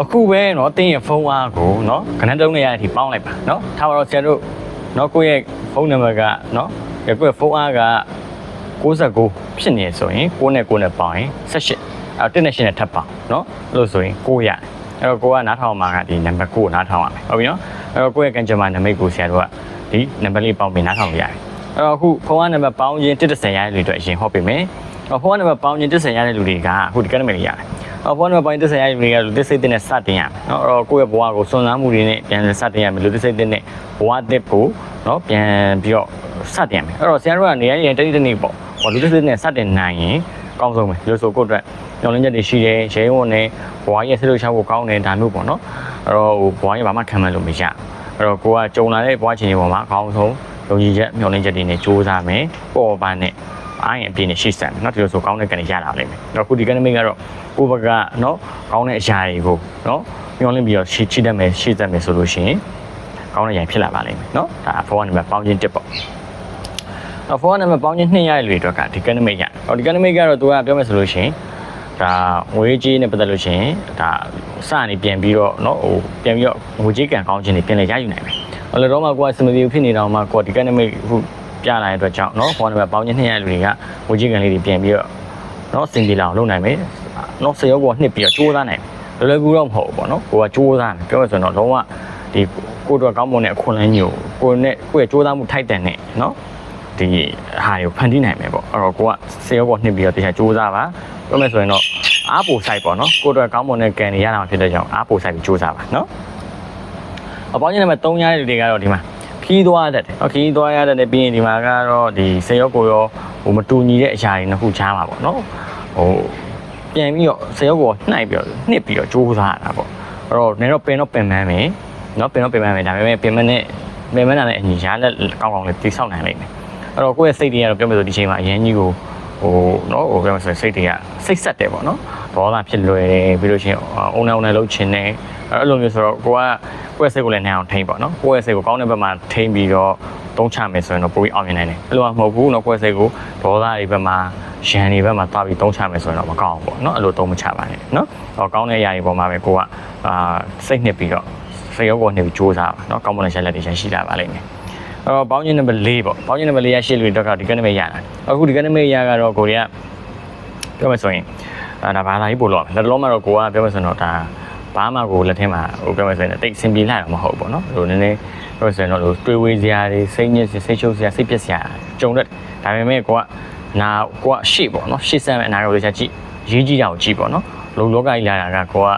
အခုပဲเนาะတင်းရဲ့ဖုန်းအားကိုเนาะခဏတုံးနေရတဲ့အထိပေါင်းလိုက်ပါเนาะထားပါတော့ဆရာတို့เนาะကိုယ့်ရဲ့ဖုန်းနံပါတ်ကเนาะကိုယ့်ရဲ့ဖုန်းအားက69ဖြစ်နေဆိုရင်6နဲ့9နဲ့ပေါင်းရင်18အဲ့တော့1နဲ့8နဲ့ထပ်ပေါင်းเนาะအဲ့လိုဆိုရင်9ရတယ်အဲ့တော့ကိုကနားထောင်မှာကဒီနံပါတ်9ကိုနားထောင်ရမယ်ဟုတ်ပြီเนาะအဲ့တော့ကိုယ့်ရဲ့ကန်ဂျမာနမိတ်ကိုဆရာတို့ကဒီနံပါတ်လေးပေါင်းပြီးနားထောင်လို့ရတယ်အဲ့တော့အခုဖုန်းအားနံပါတ်ပေါင်းရင်130ရတဲ့လူတွေအတွက်အရင်ဟောပေးမယ်ဟောဖုန်းအားနံပါတ်ပေါင်းရင်130ရတဲ့လူတွေကအခုဒီကနေ့မလေးရတယ် အော်ဘောနပိုင်းတစ်ဆယ်ရရင်မိကလူတစ်စိတ်တင်နဲ့စတင်ရမယ်နော်အဲ့တော့ကိုယ့်ရဲ့ဘဝကိုစွန့်စားမှုတွေနဲ့ပြန်စတင်ရမယ်လူတစ်စိတ်တင်နဲ့ဘဝတစ်ကိုနော်ပြန်ပြီးတော့စတင်ရမယ်အဲ့တော့ဆရာတို့ကနေရရင်တတိတနေ့ပေါ့ဟောလူတစ်စိတ်နဲ့စတင်နိုင်ရင်ကောင်းဆုံးပဲလို့ဆိုကိုယ့်အတွက်ညောင်းလင်းချက်တွေရှိတယ်ရဲဝန်နဲ့ဘဝရဲ့ဆက်လို့ချောက်ကိုကောင်းတယ်ဒါမျိုးပေါ့နော်အဲ့တော့ဟိုဘဝရဲ့ဘာမှခံမလို့မရအဲ့တော့ကိုကကြုံလာတဲ့ဘဝချင်းတွေပေါ်မှာအကောင်းဆုံးယုံကြည်ချက်ညောင်းလင်းချက်တွေနဲ့စူးစမ်းမယ်ပေါ်ပါနဲ့ အားရင်အပြည့်နဲ့ရှိစံမယ်เนาะဒီလိုဆိုကောင်းတဲ့ကနေရလာလိမ့်မယ်အဲ့တော့ခုဒီကနေ့မိတ်ကတော့ ကိုယ့်ဘက်ကเนาะကောင်းတဲ့အရာတွေကိုเนาะညှောင်းလင်းပြီးတော့ရှေ့ချိတတ်မယ်ရှေ့သက်မယ်ဆိုလို့ရှိရင်ကောင်းတဲ့အရာဖြစ်လာပါလိမ့်မယ်เนาะဒါဖောကနေမှာပေါင်းချင်းတစ်ပေါ့အဖောကနေမှာပေါင်းချင်း2ရတဲ့လူတွေအတွက်ကဒီကနမိတ်ရဟောဒီကနမိတ်ကတော့သူကပြောမယ်ဆိုလို့ရှိရင်ဒါငွေကြေးနဲ့ပတ်သက်လို့ရှိရင်ဒါစနေပြန်ပြီးတော့เนาะဟိုပြန်ပြီးတော့ငွေကြေးကံကောင်းခြင်းတွေပြန်လဲရယူနိုင်မယ်ဟောလေတော့မှကိုကစမတီဖြစ်နေတော့မှကိုကဒီကနမိတ်ခု ပြလာတဲ့အတွက်ကြောင့်เนาะဖောကနေမှာပေါင်းချင်း2ရတဲ့လူတွေကငွေကြေးကံလေးတွေပြန်ပြီးတော့ နော်စင်ပြေလာအောင်လုပ်နိုင်မယ်နော်စေရောကိုနှစ်ပြီးတော့ကြိုးစားနိုင်တယ်လွယ်လွယ်ကူတော့မဟုတ်ဘူးပေါ့နော်ကိုကကြိုးစားတယ်ပြောရဆိုတော့လုံးဝဒီကိုတော့ကောင်းမွန်တဲ့အခွင့်အလမ်းကြီးကိုကိုနဲ့ကိုရဲ့ကြိုးစားမှုထိုက်တန်တဲ့နော်ဒီဟာကိုဖန်တီးနိုင်မယ်ပေါ့အဲ့တော့ကိုကစေရောကိုနှစ်ပြီးတော့တရားကြိုးစားပါပြောမယ်ဆိုရင်တော့အားပိုဆိုင်ပေါ့နော်ကိုတော့ကောင်းမွန်တဲ့ကံတွေရတာဖြစ်တဲ့ကြောင့်အားပိုဆိုင်ပြီးကြိုးစားပါနော်အပေါင်းကြီးနံပါတ်3ရတဲ့လူတွေကတော့ဒီမှာ ခီးသွားတတ်တယ်။ခီးသွားရတတ်တယ်ပြီးရင်ဒီမှာကတော့ဒီစေရောကိုရောဟိုမတူညီတဲ့အရာတွေနှစ်ခုချားမှာပေါ့နော်။ဟိုပြန်ပြီးတော့စေရောကိုနှိုက်ပြီးတော့နှစ်ပြီးတော့ကြိုးစားရတာပေါ့။အဲ့တော့နေတော့ပင်တော့ပင်ပန်းမယ်။နော်ပင်တော့ပင်ပန်းမယ်ဒါပေမဲ့ပင်မနဲ့ပင်မနဲ့အညီရလက်ကောင်းကောင်းလေးတိဆောက်နိုင်လိမ့်မယ်။အဲ့တော့ကိုယ့်ရဲ့စိတ်တွေကတော့ပြောမယ်ဆိုဒီချိန်မှာအရင်ကြီးကို ဟိုနော်ဟိုပြောမှဆိုစိတ်တွေကစိတ်ဆက်တယ်ပေါ့နော်ဒေါသဖြစ်လွယ်တယ်ပြီးလို့ရှိရင်အုံနဲ့အုံနဲ့လှုပ်ချင်တယ်အဲ့လိုမျိုးဆိုတော့ကိုကကိုယ့်ရဲ့စိတ်ကိုလည်းနှံအောင်ထိန်းပေါ့နော်ကိုယ့်ရဲ့စိတ်ကိုကောင်းတဲ့ဘက်မှာထိန်းပြီးတော့တုံးချမယ်ဆိုရင်တော့ပိုပြီးအောင်မြင်နိုင်တယ်အဲ့လိုမှမဟုတ်ဘူးနော်ကိုယ့်ရဲ့စိတ်ကိုဒေါသတွေဘက်မှာရန်တွေဘက်မှာတာပြီးတုံးချမယ်ဆိုရင်တော့မကောင်းဘူးပေါ့နော်အဲ့လိုတုံးမချပါနဲ့နော်တော့ကောင်းတဲ့အရာတွေပေါ်မှာပဲကိုကအာစိတ်နှစ်ပြီးတော့စိတ်ရောကိုနှစ်ပြီးစူးစမ်းပါနော်ကောင်းမွန်တဲ့ချက်လက်တွေရရှိလာပါလိမ့်မယ် အဲ့တော့ပေါင်းချင်းနံပါတ်၄ပေါ့ပေါင်းချင်းနံပါတ်၄ရရှိလို့တော့ဒီကနေ့မရတာအခုဒီကနေ့မရကတော့ကိုရီးယားပြောမယ်ဆိုရင်အာဒါဘာသာကြီးပို့လို့လက်တော်မှာတော့ကိုကပြောမယ်ဆိုရင်တော့ဒါဘာမှကိုလက်ထဲမှာဟိုပြောမယ်ဆိုရင်တိတ်စင်ပြေလာတော့မဟုတ်ဘူးပေါ့နော်ဟိုနည်းနည်းပြောဆိုရင်တော့လို့တွေးဝေးစရာတွေစိတ်ညစ်စရာစိတ်ချုပ်စရာစိတ်ပြက်စရာကြုံတတ်ဒါပေမဲ့ကိုကနာကိုကရှေ့ပေါ့နော်ရှေ့ဆက်မဲ့အနာကိုလည်းချက်ကြည့်ရေးကြည့်တာကိုကြည့်ပေါ့နော်လုံလောကကြီးလာတာကကိုက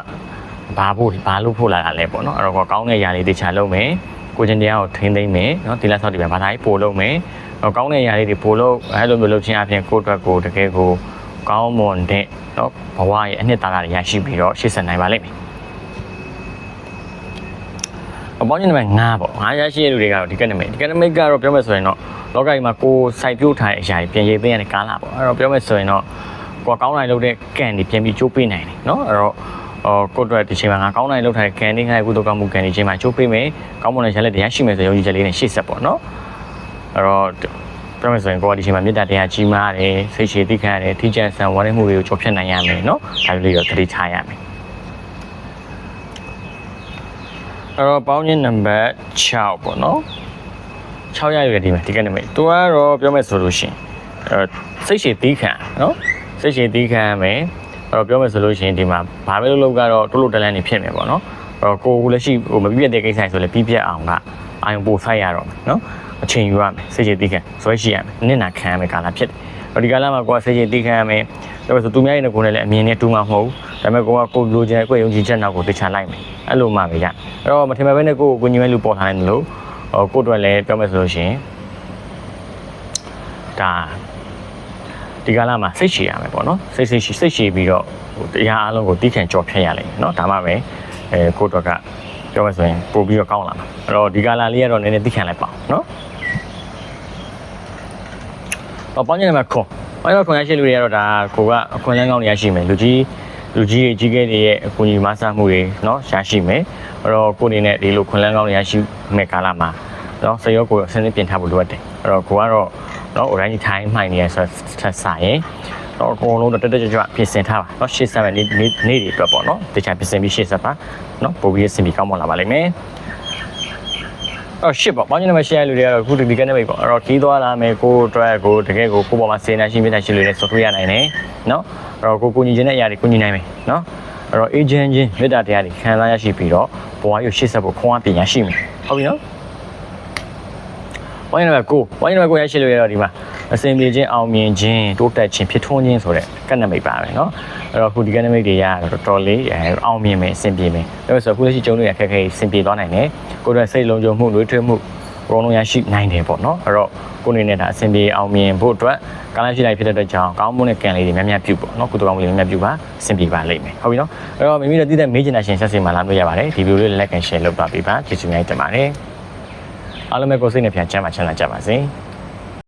ဘာဖို့ဘာလို့ဖို့လာတာလဲပေါ့နော်အဲ့တော့ကိုကောင်းတဲ့ຢာလေးတခြားလုပ်မယ် ကိုကျင်တရားကိုထိမ့်သိမ့်မယ်နော်ဒီလက်ဆောက်ဒီပဲဘာသာရေးပို့လုပ်မယ်နော်ကောင်းတဲ့အရာလေးတွေပို့လုပ်အဲလိုမျိုးလုပ်ခြင်းအပြင်ကိုယ့်အတွက်ကိုတကယ်ကိုကောင်းမွန်တဲ့နော်ဘဝရဲ့အနှစ်သာရတွေရရှိပြီးတော့ရှေ့ဆက်နိုင်ပါလိမ့်မယ်အပေါင်းကြီးနံပါတ်5ပေါ့5ရရှိရလူတွေကတော့ဒီကနမိတ်ဒီကနမိတ်ကတော့ပြောမယ်ဆိုရင်တော့လောကကြီးမှာကိုယ်စိုက်ပျိုးထားတဲ့အရာတွေပြင်ရည်သိမ်းရတဲ့ကာလပေါ့အဲ့တော့ပြောမယ်ဆိုရင်တော့ကိုယ်ကောင်းနိုင်လုပ်တဲ့ကံတွေပြင်ပြီးချိုးပေးနိုင်တယ်နော်အဲ့တော့ အော်ကိုအတွက်ဒီချိန်မှာငါကောင်းနိုင်လောက်ထိုင်ကန်နေငါ့ရဲ့ကုသိုလ်ကောင်းမှုကန်နေချိန်မှာချိုးပေးမယ်ကောင်းမွန်တဲ့ရလက်တရားရှိမယ်ဆိုရုံကြည်ချက်လေးနဲ့ရှေ့ဆက်ပေါ့နော်အဲ့တော့ပြောမယ်ဆိုရင်ကိုကဒီချိန်မှာမေတ္တာတရားကြီးမားတယ်စိတ်ရှည်သိခံရတယ်ထိကျန်ဆန်ဝါရဲမှုတွေကိုကျော်ဖြတ်နိုင်ရမယ်နော်ဒါလေးတော့သတိထားရမယ်အဲ့တော့ပေါင်းခြင်းနံပါတ်6ပေါ့နော်6ရရွယ်ဒီမှာဒီကနေ့မိတ်သူကတော့ပြောမယ်ဆိုလို့ရှိရင်အဲစိတ်ရှည်သီးခံနော်စိတ်ရှည်သီးခံမယ် အဲ့တော့ပြောမယ်ဆိုလို့ရှိရင်ဒီမှာဘာပဲလုပ်လို့ကတော့တိုးလို့တလန်းနေဖြစ်မယ်ပေါ့နော်အဲ့တော့ကိုယ်လက်ရှိဟိုမပြည့်ပြတ်တဲ့ကိစ္စဆိုလည်းပြီးပြတ်အောင်ကအာယုံပို့ဆိုင်ရတော့မယ်နော်အချိန်ယူရမယ်စိတ်ရှည်သီးခံဇွဲရှိရမယ်နင့်နာခံရမယ်ကာလဖြစ်တယ်အဲ့ဒီကာလမှာကိုယ်စိတ်ရှည်သီးခံရမယ်ဒါပေမဲ့ဆိုသူများရဲ့ကိုယ်နဲ့လည်းအမြင်နဲ့တူမှာမဟုတ်ဘူးဒါပေမဲ့ကိုယ်ကကိုယ်လိုချင်ကိုယ်ယုံကြည်ချက်နောက်ကိုတခြားလိုက်မယ်အဲ့လိုမှပဲရအဲ့တော့မထင်မှတ်ဘဲနဲ့ကိုယ်ကိုညီမဲ့လူပေါ်ထားတယ်လို့ဟိုကိုယ့်အတွက်လည်းပြောမယ်ဆိုလို့ရှိရင်ဒါ ဒီကာလမှာစိတ်ရှည်ရမယ်ပေါ့နော်စိတ်စိတ်ရှည်စိတ်ရှည်ပြီးတော့ဟိုတရားအလုံးကိုတီးခံကြော်ဖြတ်ရလိမ့်မယ်နော်ဒါမှပဲအဲကိုယ့်အတွက်ကပြောမယ်ဆိုရင်ပို့ပြီးတော့ကောင်းလာမှာအဲ့တော့ဒီကာလလေးကတော့နည်းနည်းတီးခံလိုက်ပါအောင်နော်အပေါင်းညနေမှာခွန်အဲ့တော့ခွန်ရရှိလူတွေကတော့ဒါကိုကအခွင့်အလမ်းကောင်းတွေရရှိမယ်လူကြီးလူကြီးတွေကြီးခဲ့တွေရဲ့အကူအညီမဆမှုတွေเนาะရရှိမယ်အဲ့တော့ကိုအနေနဲ့ဒီလိုခွင့်လန်းကောင်းတွေရရှိမဲ့ကာလမှာเนาะစရောကိုအစင်းလေးပြင်ထားဖို့လိုအပ်တယ်အဲ့တော့ကိုကတော့ เนาะ orange time မှိုင်နေရဆိုဆက်စားရင် တော့အကုန်လုံးတော့တက်တက်ကြွကြွပြင်ဆင်ထားပါเนาะရှေ့ဆက်မဲ့နေ့နေ့နေ့တွေအတွက်ပေါ့เนาะတခြားပြင်ဆင်ပြီးရှေ့ဆက်ပါเนาะပို့ပြီးအဆင်ပြေကောင်းမွန်လာပါလိမ့်မယ်အော်ရှစ်ပေါ့ပေါင်းချင်တဲ့ share လူတွေကတော့အခုဒီကနေပဲပေါ့အဲ့တော့ခီးသွားလာမယ်ကိုအတွက်ကိုတကယ်ကိုကိုပေါ်မှာစေနာရှိမြတ်ရှိလူတွေဆော့ထွေးရနိုင်တယ်เนาะအဲ့တော့ကိုကိုညီခြင်းတဲ့အရာတွေကိုညီနိုင်မယ်เนาะအဲ့တော့ agent ချင်းမေတ္တာတရားတွေခံစားရရှိပြီးတော့ဘဝရုပ်ရှေ့ဆက်ဖို့ခွန်အားပညာရှိမယ်ဟုတ်ပြီနော် ဝိုင်းနံပါတ်9ဝိုင်းနံပါတ်9ရရှိလို့ရတော့ဒီမှာအစင်ပြေခြင်းအောင်မြင်ခြင်းတိုးတက်ခြင်းဖြစ်ထွန်းခြင်းဆိုတဲ့ကဏ္ဍမိတ်ပါပဲเนาะအဲ့တော့ခုဒီကဏ္ဍမိတ်တွေရတော့တော်တော်လေးအဲအောင်မြင်မယ်အဆင်ပြေမယ်ဒါပေမဲ့ဆိုအခုလက်ရှိကျုံတွေရခက်ခဲအဆင်ပြေသွားနိုင်တယ်ကိုယ်တို့စိတ်လုံးကြုံမှုလွေးထွေးမှုဘောလုံးရရှိနိုင်တယ်ပေါ့เนาะအဲ့တော့ကိုယ်နေနဲ့ဒါအဆင်ပြေအောင်မြင်ဖို့အတွက်ကာလရှိလိုက်ဖြစ်တဲ့အတွက်ကြောင့်ကောင်းမွန်တဲ့ကံလေးတွေများများပြုပေါ့เนาะကုသကောင်းမှုတွေများများပြုပါအဆင်ပြေပါလိမ့်မယ်ဟုတ်ပြီเนาะအဲ့တော့မိမိတို့တည်တဲ့မေးချင်တာရှင်ဆက်စီမှာလာလို့ရပါတယ်ဒီဗီဒီယိုလေး like and share လုပ်ပါပေးပါကျေးဇူးများတင်ပါတယ် အားလုံးပဲကိုယ်စိတ်နဲ့ပြန်ချမ်းသာချမ်းသာကြပါစေ။